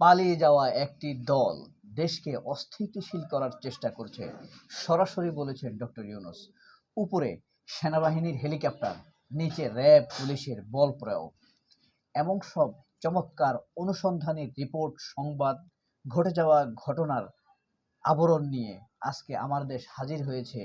পালিয়ে যাওয়া একটি দল দেশকে অস্থিতিশীল করার চেষ্টা করছে, সরাসরি বলেছেন ডক্টর ইউনুস। উপরে সেনাবাহিনীর হেলিকপ্টার, নিচে র্যাব পুলিশের বল প্রয়োগ। এমন সব চমৎকার অনুসন্ধানী রিপোর্ট, সংবাদ, ঘটে যাওয়া ঘটনার আবরণ নিয়ে আজকে আমার দেশ হাজির হয়েছে,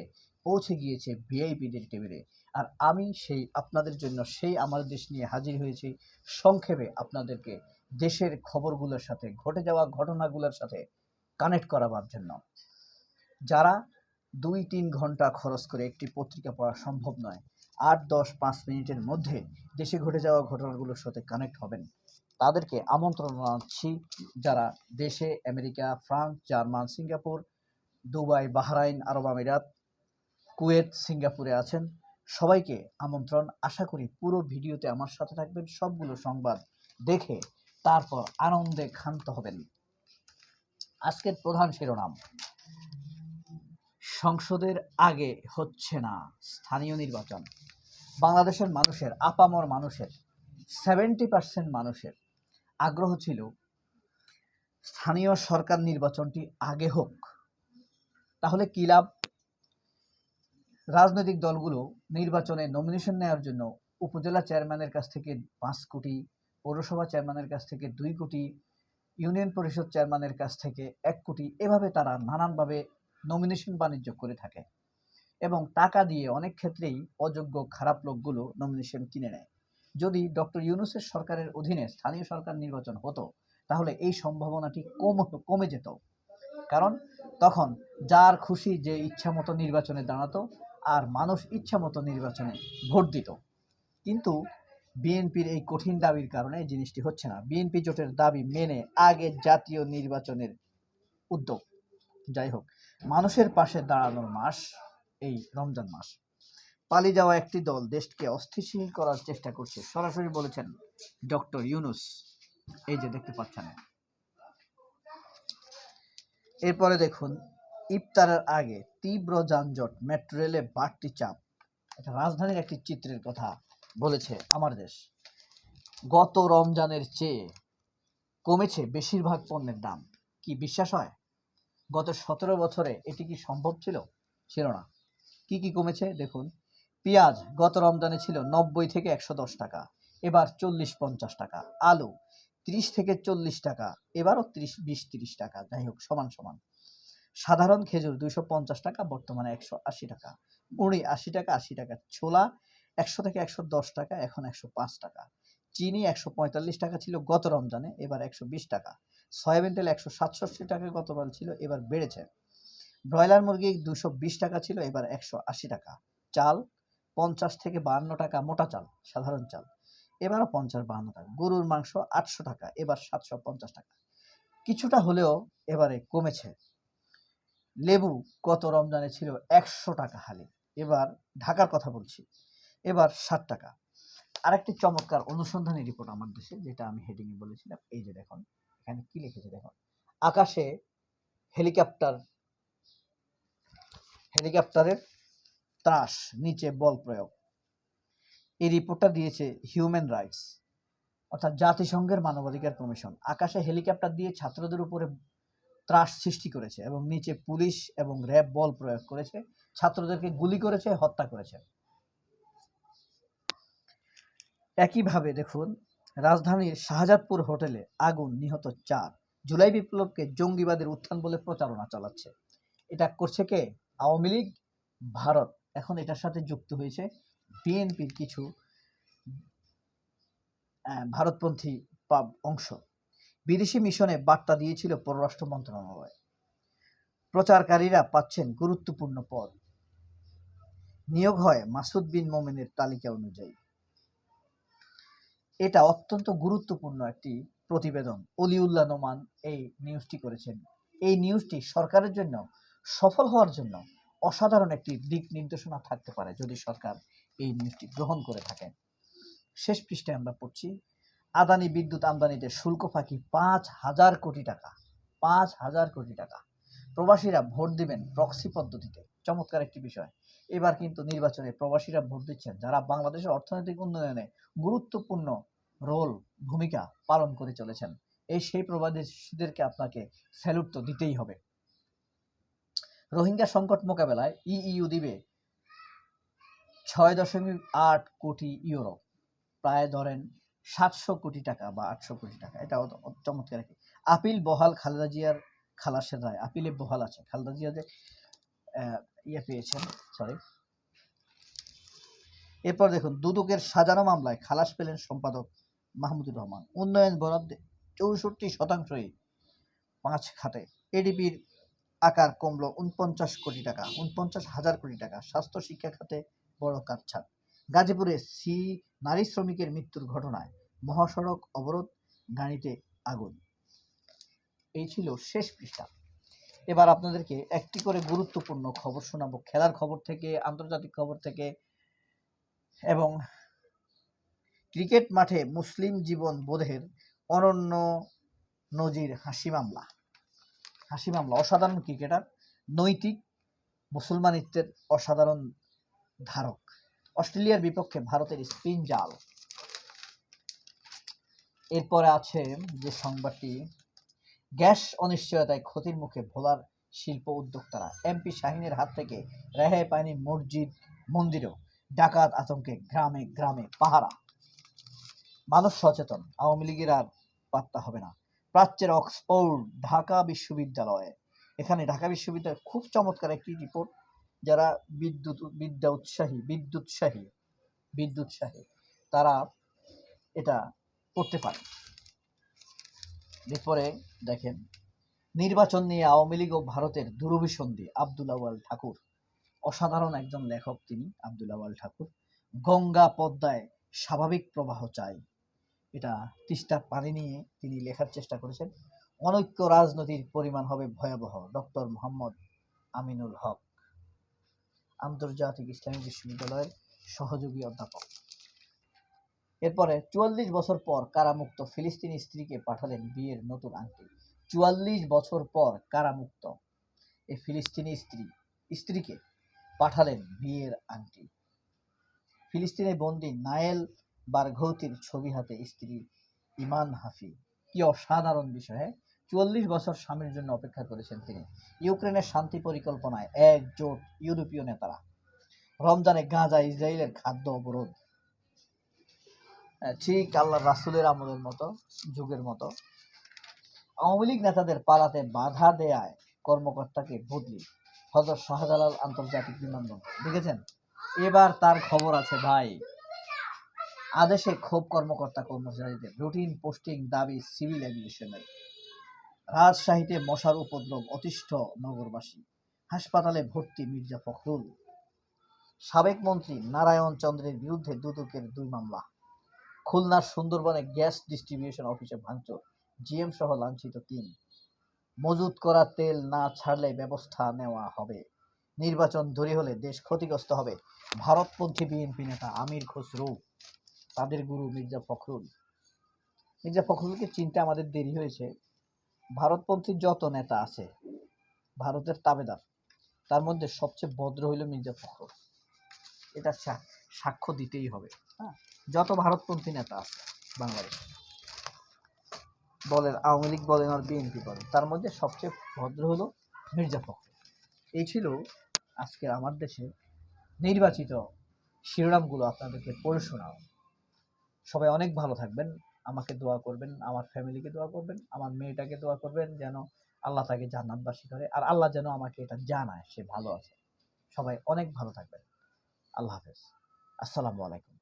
পৌঁছে গিয়েছে ভিআইপিদের টেবিলে। আর আমি সেই, আপনাদের জন্য সেই আমার দেশ নিয়ে হাজির হয়েছি। সংক্ষেপে আপনাদেরকে দেশের খবরগুলোর সাথে, ঘটে যাওয়া ঘটনাগুলোর সাথে কানেক্ট করাবার জন্য যারা দুই তিন ঘণ্টা খরচ করে একটি পত্রিকা পড়া সম্ভব নয়, আট, দশ, পাঁচ মিনিটের মধ্যে দেশে ঘটে যাওয়া ঘটনাগুলোর সাথে কানেক্ট হবেন, তাদেরকে আমন্ত্রণ জানাচ্ছি যারা দেশে America, France, German, Singapore, Dubai, Bahrain, আরব আমিরাত, কুয়েত, সিঙ্গাপুরে আছেন। সবাইকে আমন্ত্রণ। আশা করি পুরো ভিডিওতে আমার সাথে থাকবেন। সবগুলো সংবাদ দেখে তারপর আনন্দে ক্ষান্ত হবেন। আজকের প্রধান শিরোনাম, সংসদের আগে হচ্ছে না স্থানীয় নির্বাচন। বাংলাদেশের মানুষের, আপামর মানুষের সেভেন্টি পার্সেন্ট মানুষের আগ্রহ ছিল স্থানীয় সরকার নির্বাচনটি আগে হোক। তাহলে কি লাভ? রাজনৈতিক দলগুলো নির্বাচনে নমিনেশন নেওয়ার জন্য উপজেলা চেয়ারম্যানের কাছ থেকে পাঁচ কোটি পৌরসভা চেয়ারম্যানের কাছ থেকে দুই কোটি, ইউনিয়ন পরিষদ চেয়ারম্যানের কাছ থেকে এক কোটি, এভাবে তারা নানানভাবে নমিনেশন বাণিজ্য করে থাকে এবং টাকা দিয়ে অনেক ক্ষেত্রেই অযোগ্য খারাপ লোকগুলো নমিনেশন কিনে নেয়। যদি ডক্টর ইউনুসের সরকারের অধীনে স্থানীয় সরকার নির্বাচন হতো, তাহলে এই সম্ভাবনাটি কম, কমে যেত। কারণ তখন যার খুশি যে ইচ্ছা মতো নির্বাচনে দাঁড়াতো, আর মানুষ ইচ্ছা মতো নির্বাচনে ভোট দিত। কিন্তু বিএনপির এই কঠিন দাবির কারণে এই জিনিসটি হচ্ছে না। বিএনপি জোটের দাবি মেনে আগে জাতীয় নির্বাচনের উদ্যোগ। যাই হোক, মানুষের পাশে দাঁড়ানোর মাস, এই রমজান মাস। পালিয়ে যাওয়া একটি দল দেশকে অস্থিতিশীল করার চেষ্টা করছে, সরাসরি বলেছেন ডক্টর ইউনুস। এই যে দেখতে পাচ্ছেন। এরপরে দেখুন, ইফতারের আগে তীব্র যানজট মেট্রো রেলে বাড়তি চাপ। এটা রাজধানীর একটি চিত্রের কথা। বলেছে আমার দেশ। গত রমজানের চেয়ে কমেছে বেশিরভাগ পণ্যের দাম। কি বিশ্বাস হয়? গত সতেরো বছরে এটি কি সম্ভব ছিল? ছিল না। কি কি কমেছে? দেখুন। পেঁয়াজ গত রমজানে ছিল নব্বই থেকে একশো দশ টাকা, এবার চল্লিশ পঞ্চাশ টাকা, আলু তিরিশ থেকে চল্লিশ টাকা, এবারও তিরিশ, বিশ, তিরিশ টাকা, যাই হোক, সমান সমান। সাধারণ খেজুর দুইশো পঞ্চাশ টাকা, বর্তমানে একশো আশি টাকা, মুড়ি আশি টাকা আশি টাকা, ছোলা একশো থেকে একশো দশ টাকা, এখন একশো পাঁচ টাকা। চিনি একশো পঁয়তাল্লিশ টাকা ছিল গত রমজানে, এবার একশো বিশ টাকা। সয়াবিন তেল একশো সাতষট্টি টাকা গতবার ছিল, এবার বেড়েছে। ব্রয়লার মুরগি দুশো বিশ টাকা ছিল, এবার একশো আশি টাকা। চাল পঞ্চাশ থেকে বাহান্ন টাকা মোটা চাল, সাধারণ চাল, এবারও পঞ্চাশ বাহান্ন টাকা। গরুর মাংস আটশো টাকা, এবার সাতশো পঞ্চাশ টাকা। কিছুটা হলেও এবারে কমেছে। লেবু গত রমজানে ছিল একশো টাকা হালি। এবার ঢাকার কথা বলছি। এবার ষাট টাকা। আরেকটি চমৎকার অনুসন্ধানী রিপোর্ট আমার দেশে, যেটা আমি হেডিংয়ে বলেছিলাম, এই যে দেখুন, এখানে কি লিখেছে দেখুন, আকাশে হেলিকপ্টার, হেলিকপ্টারের ত্রাস, নিচে বল প্রয়োগ। এই রিপোর্টটা দিয়েছে হিউম্যান রাইটস অর্থাৎ জাতিসংঘের মানবাধিকার কমিশন। আকাশে হেলিকপ্টার দিয়ে ছাত্রদের উপরে ত্রাস সৃষ্টি করেছে এবং নিচে পুলিশ এবং র্যাব বল প্রয়োগ করেছে, ছাত্রদেরকে গুলি করেছে, হত্যা করেছে। একইভাবে দেখুন, রাজধানীর শাহজাদপুর হোটেলে আগুন নিহত চার। জুলাই বিপ্লবকে জঙ্গিবাদের উত্থান বলে প্রচারণা চালাচ্ছে। এটা করছে কে? আওয়ামী লীগ, ভারত। এখন এটার সাথে যুক্ত হয়েছে বিএনপির কিছু ভারতপন্থী পাব- অংশ। বিদেশি মিশনে বার্তা দিয়েছিল পররাষ্ট্র মন্ত্রণালয়। প্রচারকারীরা পাচ্ছেন গুরুত্বপূর্ণ পদ। নিয়োগ হয় মাসুদ বিন মোমেনের তালিকা অনুযায়ী। এটা অত্যন্ত গুরুত্বপূর্ণ একটি প্রতিবেদন। অলিউল্লাহ নোমান এই নিউজটি করেছেন। এই নিউজটি সরকারের জন্য সফল হওয়ার জন্য অসাধারণ একটি দিক নির্দেশনা থাকতে পারে যদি সরকার এই নিউজটি গ্রহণ করে থাকে শেষ পৃষ্ঠে আমরা পড়ছি, আদানি বিদ্যুৎ আমদানিতে শুল্ক ফাঁকি পাঁচ হাজার কোটি টাকা, পাঁচ হাজার কোটি টাকা। প্রবাসীরা ভোট দিবেন প্রক্সি পদ্ধতিতে। চমৎকার একটি বিষয়। এবার কিন্তু নির্বাচনে প্রবাসীরা ভোট দিচ্ছেন যারা বাংলাদেশের অর্থনৈতিক উন্নয়নে গুরুত্বপূর্ণ রোল, ভূমিকা পালন করে চলেছেন। এই সেই প্রবাসীদেরকে আপনাকে স্যালুট তো দিতেই হবে। রোহিঙ্গা সংকট মোকাবেলায় ইইউ দিবে ছয় দশমিক আট কোটি ইউরো, প্রায় ধরেন সাতশো কোটি টাকা বা আটশো কোটি টাকা। এটা চমৎকার একটি। আপিল বহাল খালেদা জিয়ার খালাসের রায়, আপিলে বহাল আছে। খালেদা জিয়া যে ইয়ে পেয়েছেন সরি এরপর দেখুন, দুদকের সাজানো মামলায় খালাস পেলেন সম্পাদক মাহমুদুর রহমান। উন্নয়ন বরাদ্দে চৌষট্টি শতাংশই পাঁচ খাতে। এডিপির আকার কমলো উনপঞ্চাশ কোটি টাকা, উনপঞ্চাশ হাজার কোটি টাকা। স্বাস্থ্য শিক্ষা খাতে বড় কাটছাট। গাজীপুরে সি নারী শ্রমিকের মৃত্যুর ঘটনায় মহাসড়ক অবরোধ, গাড়িতে আগুন। এই ছিল শেষ পৃষ্ঠা। এবার আপনাদেরকে একটি করে গুরুত্বপূর্ণ খবর শোনাবো। খেলার খবর থেকে, আন্তর্জাতিক খবর থেকে এবং ক্রিকেট মাঠে মুসলিম জীবন বোধের অনন্য নজির হাসি মামলা। হাসি মামলা, অসাধারণ ক্রিকেটার, নৈতিক মুসলমানিত্বের অসাধারণ ধারক। অস্ট্রেলিয়ার বিপক্ষে ভারতের স্পিন জাল। এরপরে আছে যে সংবাদটি, গ্যাস অনিশ্চয়তায় ক্ষতির মুখে ভোলার শিল্প উদ্যোক্তারা। এমপি শাহিনের হাত থেকে রেহাই পায়নি মসজিদ মন্দিরও। ডাকাত আতঙ্কে গ্রামে গ্রামে পাহারা। মানুষ সচেতন। আওয়ামী লীগের আর পাত্তা হবে না। প্রাচ্যের অক্সফোর্ড, ঢাকা বিশ্ববিদ্যালয়ে। এখানে ঢাকা বিশ্ববিদ্যালয় খুব চমৎকার একটি রিপোর্ট যারা বিদ্যুৎ, বিদ্যা উৎসাহী, বিদ্যুৎসাহী বিদ্যুৎসাহী, তারা এটা করতে পারে। এরপরে দেখেন, নির্বাচন নিয়ে আওয়ামী লীগ ও ভারতের দুরভিসন্ধি আব্দুল আওয়াল ঠাকুর। অসাধারণ একজন লেখক তিনি, আব্দুল আওয়াল ঠাকুর। গঙ্গা পদ্মায় স্বাভাবিক প্রবাহ চাই। এটা তিস্তার পানি নিয়ে তিনি লেখার চেষ্টা করেছেন। অনৈক্য রাজনীতির পরিমাণ হবে ভয়াবহ। ডক্টর মোহাম্মদ আমিনুল হক, আন্তর্জাতিক ইসলামী বিশ্ববিদ্যালয়ের সহযোগী অধ্যাপক। এরপরে চুয়াল্লিশ বছর পর কারামুক্ত ফিলিস্তিনি স্ত্রীকে পাঠালেন বিয়ের নতুন আংটি। চুয়াল্লিশ বছর পর কারামুক্ত এই ফিলিস্তিনি স্ত্রী, স্ত্রীকে পাঠালেন বিয়ের আংটি। ফিলিস্তিনে বন্দি নায়েল বারঘৌতির ছবি হাতে স্ত্রী ইমান হাফি কি অসাধারণ বিষয় হ্যাঁ? চুয়াল্লিশ বছর স্বামীর জন্য অপেক্ষা করেছেন তিনি। ইউক্রেনের শান্তি পরিকল্পনায় একজোট ইউরোপীয় নেতারা। রমজানে গাঁজা ইসরায়েলের খাদ্য অবরোধ। ঠিক আল্লাহ রাসুলের আমলের মতো, যুগের মতো। আওয়ামী লীগ নেতাদের পালাতে বাধা দেয়ায় কর্মকর্তাকে বদলি। হজরত শাহজালাল আন্তর্জাতিক বিমানবন্দর, দেখেছেন? এবার তার খবর আছে ভাই। আদেশে ক্ষোভ কর্মকর্তা কর্মচারীদের। রুটিন, পোস্টিং, দাবি, সিভিল অ্যাভিয়েশনের রাজশাহীতে মশার উপদ্রব অতিষ্ঠ নগরবাসী। হাসপাতালে ভর্তি মির্জা ফখরুল। সাবেক মন্ত্রী নারায়ণ চন্দ্রের বিরুদ্ধে দুদকের দুই মামলা। খুলনার সুন্দরবনে গ্যাস ডিস্ট্রিবিউশন অফিসে ভাঙচুর। জিএম সহ লাঞ্ছিত তিন। মজুত করা তেল না ছাড়লে ব্যবস্থা নেওয়া হবে। নির্বাচন দূরে হলে দেশ ক্ষতিগ্রস্ত হবে। ভারতপন্থী বিএনপি নেতা আমির খসরু। তাদের গুরু মির্জা ফখরুল। মির্জা ফখরুলকে চিনতে আমাদের দেরি হয়েছে। ভারতপন্থী যত নেতা আছে, ভারতের তাবেদার, তার মধ্যে সবচেয়ে ভদ্র হইল মির্জা ফখরুল। এটা সাক্ষ্য দিতেই হবে। হ্যাঁ যত ভারতপন্থী নেতা আছে বাংলাদেশে, বলেন, আওয়ামী লীগ বলেন আর বিএনপি বলেন, তার মধ্যে সবচেয়ে ভদ্র হলো মির্জা ফখরুল। এই ছিল আজকে আমার দেশে নির্বাচিত শিরোনামগুলো আপনাদেরকে পড়ে শোনাও সবাই অনেক ভালো থাকবেন। আমাকে দোয়া করবেন, আমার ফ্যামিলিকে দোয়া করবেন, আমার মেয়েটাকে দোয়া করবেন যেন আল্লাহ তাকে জান্নাতবাসী করে আর আল্লাহ যেন আমাকে এটা জানায় সে ভালো আছে। সবাই অনেক ভালো থাকবেন। আল্লাহ হাফেজ। আসসালামু আলাইকুম।